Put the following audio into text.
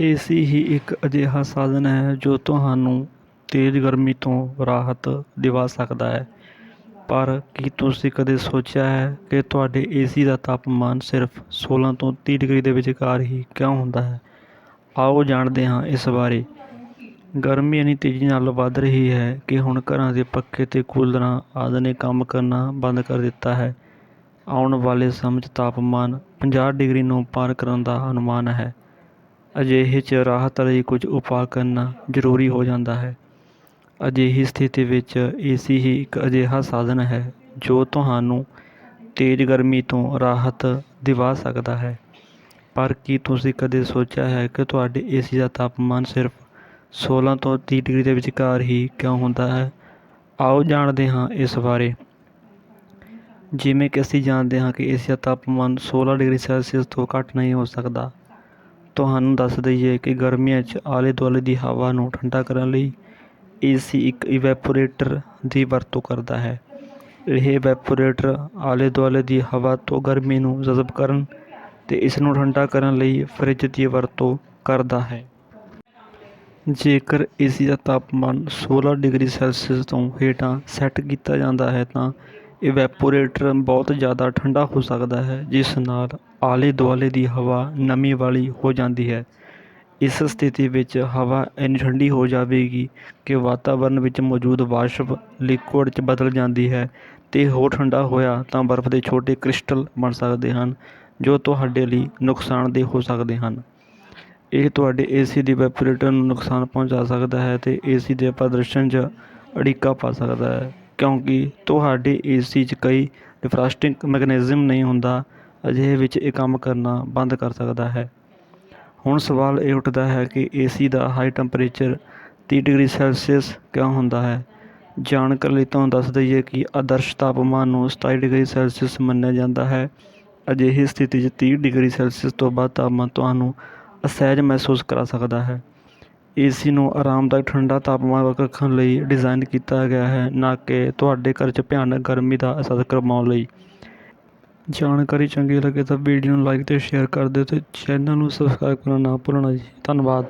AC ਹੀ ਇੱਕ ਅਜਿਹਾ ਸਾਧਨ ਹੈ ਜੋ ਤੁਹਾਨੂੰ ਤੇਜ਼ ਗਰਮੀ ਤੋਂ ਰਾਹਤ ਦਿਵਾ ਸਕਦਾ ਹੈ। ਪਰ ਕੀ ਤੁਸੀਂ ਕਦੇ ਸੋਚਿਆ ਹੈ ਕਿ ਤੁਹਾਡੇ ਏਸੀ ਦਾ ਤਾਪਮਾਨ ਸਿਰਫ 16 ਤੋਂ ਤੀਹ ਡਿਗਰੀ ਦੇ ਵਿਚਕਾਰ ਹੀ ਕਿਉਂ ਹੁੰਦਾ ਹੈ? ਆਓ ਜਾਣਦੇ ਹਾਂ ਇਸ ਬਾਰੇ। ਗਰਮੀ ਇੰਨੀ ਤੇਜ਼ੀ ਨਾਲ ਵੱਧ ਰਹੀ ਹੈ ਕਿ ਹੁਣ ਘਰਾਂ ਦੇ ਪੱਖੇ ਅਤੇ ਕੂਲਰਾਂ ਆਦਿ ਨੇ ਕੰਮ ਕਰਨਾ ਬੰਦ ਕਰ ਦਿੱਤਾ ਹੈ। ਆਉਣ ਵਾਲੇ ਸਮੇਂ 'ਚ ਤਾਪਮਾਨ 50 ਡਿਗਰੀ ਨੂੰ ਪਾਰ ਕਰਨ ਦਾ ਅਨੁਮਾਨ ਹੈ। ਅਜਿਹੇ 'ਚ ਰਾਹਤ ਲਈ ਕੁਝ ਉਪਾਅ ਕਰਨਾ ਜ਼ਰੂਰੀ ਹੋ ਜਾਂਦਾ ਹੈ। ਅਜਿਹੀ ਸਥਿਤੀ ਵਿੱਚ ਏ ਸੀ ਹੀ ਇੱਕ ਅਜਿਹਾ ਸਾਧਨ ਹੈ ਜੋ ਤੁਹਾਨੂੰ ਤੇਜ਼ ਗਰਮੀ ਤੋਂ ਰਾਹਤ ਦਿਵਾ ਸਕਦਾ ਹੈ। ਪਰ ਕੀ ਤੁਸੀਂ ਕਦੇ ਸੋਚਿਆ ਹੈ ਕਿ ਤੁਹਾਡੇ ਏ ਸੀ ਦਾ ਤਾਪਮਾਨ ਸਿਰਫ 16 ਤੋਂ ਤੀਹ ਡਿਗਰੀ ਦੇ ਵਿਚਕਾਰ ਹੀ ਕਿਉਂ ਹੁੰਦਾ ਹੈ? ਆਓ ਜਾਣਦੇ ਹਾਂ ਇਸ ਬਾਰੇ। ਜਿਵੇਂ ਕਿ ਅਸੀਂ ਜਾਣਦੇ ਹਾਂ ਕਿ ਏ ਸੀ ਦਾ ਤਾਪਮਾਨ 16 ਡਿਗਰੀ ਸੈਲਸੀਅਸ ਤੋਂ ਘੱਟ ਨਹੀਂ ਹੋ ਸਕਦਾ। ਤੁਹਾਨੂੰ ਦੱਸ ਦਈਏ ਕਿ ਗਰਮੀਆਂ 'ਚ ਆਲੇ ਦੁਆਲੇ ਦੀ ਹਵਾ ਨੂੰ ਠੰਡਾ ਕਰਨ ਲਈ ਏ ਸੀ ਇੱਕ ਇਵੈਪੋਰੇਟਰ ਦੀ ਵਰਤੋਂ ਕਰਦਾ ਹੈ। ਇਹ ਇਵੈਪੋਰੇਟਰ ਆਲੇ ਦੁਆਲੇ ਦੀ ਹਵਾ ਤੋਂ ਗਰਮੀ ਨੂੰ ਜਜ਼ਬ ਕਰਨ ਅਤੇ ਇਸ ਨੂੰ ਠੰਡਾ ਕਰਨ ਲਈ ਫਰਿੱਜ ਦੀ ਵਰਤੋਂ ਕਰਦਾ ਹੈ। ਜੇਕਰ ਏ ਸੀ ਦਾ ਤਾਪਮਾਨ 16 ਡਿਗਰੀ ਸੈਲਸੀਅਸ ਤੋਂ ਹੇਠਾਂ ਸੈੱਟ ਕੀਤਾ ਜਾਂਦਾ ਹੈ ਤਾਂ ਇਵੈਪੋਰੇਟਰ ਬਹੁਤ ਜ਼ਿਆਦਾ ਠੰਡਾ ਹੋ ਸਕਦਾ ਹੈ, ਜਿਸ ਨਾਲ ਆਲੇ ਦੁਆਲੇ ਦੀ ਹਵਾ ਨਮੀ ਵਾਲੀ ਹੋ ਜਾਂਦੀ ਹੈ। ਇਸ ਸਥਿਤੀ ਵਿੱਚ ਹਵਾ ਇੰਨੀ ਠੰਡੀ ਹੋ ਜਾਵੇਗੀ ਕਿ ਵਾਤਾਵਰਨ ਵਿੱਚ ਮੌਜੂਦ ਵਾਸ਼ਪ ਲਿਕੁਇਡ 'ਚ ਬਦਲ ਜਾਂਦੀ ਹੈ ਅਤੇ ਹੋਰ ਠੰਡਾ ਹੋਇਆ ਤਾਂ ਬਰਫ਼ ਦੇ ਛੋਟੇ ਕ੍ਰਿਸਟਲ ਬਣ ਸਕਦੇ ਹਨ, ਜੋ ਤੁਹਾਡੇ ਲਈ ਨੁਕਸਾਨਦੇਹ ਹੋ ਸਕਦੇ ਹਨ। ਇਹ ਤੁਹਾਡੇ ਏਸੀ ਦੇ ਵੈਪੋਰੇਟਰ ਨੂੰ ਨੁਕਸਾਨ ਪਹੁੰਚਾ ਸਕਦਾ ਹੈ ਅਤੇ ਏਸੀ ਦੇ ਪ੍ਰਦਰਸ਼ਨ 'ਚ ਅੜਿੱਕਾ ਪਾ ਸਕਦਾ ਹੈ। ਕਿਉਂਕਿ ਤੁਹਾਡੇ ਏ ਸੀ 'ਚ ਕਈ ਡਿਫਰਾਸਟਿੰਗ ਮੈਕਨਿਜ਼ਮ ਨਹੀਂ ਹੁੰਦਾ, ਅਜਿਹੇ ਵਿੱਚ ਇਹ ਕੰਮ ਕਰਨਾ ਬੰਦ ਕਰ ਸਕਦਾ ਹੈ। ਹੁਣ ਸਵਾਲ ਇਹ ਉੱਠਦਾ ਹੈ ਕਿ ਏ ਸੀ ਦਾ ਹਾਈ ਟੈਂਪਰੇਚਰ ਤੀਹ ਡਿਗਰੀ ਸੈਲਸੀਅਸ ਕਿਉਂ ਹੁੰਦਾ ਹੈ? ਜਾਣਕਾਰੀ ਲਈ ਤੁਹਾਨੂੰ ਦੱਸ ਦਈਏ ਕਿ ਆਦਰਸ਼ ਤਾਪਮਾਨ ਨੂੰ 27 ਡਿਗਰੀ ਸੈਲਸੀਅਸ ਮੰਨਿਆ ਜਾਂਦਾ ਹੈ। ਅਜਿਹੀ ਸਥਿਤੀ 'ਚ ਤੀਹ ਡਿਗਰੀ ਸੈਲਸੀਅਸ ਤੋਂ ਬਾਅਦ ਤਾਪਮਾਨ ਤੁਹਾਨੂੰ ਅਸਹਿਜ ਮਹਿਸੂਸ ਕਰਾ ਸਕਦਾ ਹੈ। ਏਸੀ ਨੂੰ ਆਰਾਮਦਾਇਕ ਠੰਡਾ ਤਾਪਮਾਨ ਰੱਖਣ ਲਈ ਡਿਜ਼ਾਈਨ ਕੀਤਾ ਗਿਆ ਹੈ, ਨਾ ਕਿ ਤੁਹਾਡੇ ਘਰ 'ਚ ਭਿਆਨਕ ਗਰਮੀ ਦਾ ਅਹਿਸਾਸ ਕਰਵਾਉਣ ਲਈ। ਜਾਣਕਾਰੀ ਚੰਗੀ ਲੱਗੇ ਤਾਂ ਵੀਡੀਓ ਨੂੰ ਲਾਈਕ ਅਤੇ ਸ਼ੇਅਰ ਕਰ ਦਿਓ ਅਤੇ ਚੈਨਲ ਨੂੰ ਸਬਸਕ੍ਰਾਈਬ ਕਰਨਾ ਨਾ ਭੁੱਲਣਾ ਜੀ। ਧੰਨਵਾਦ।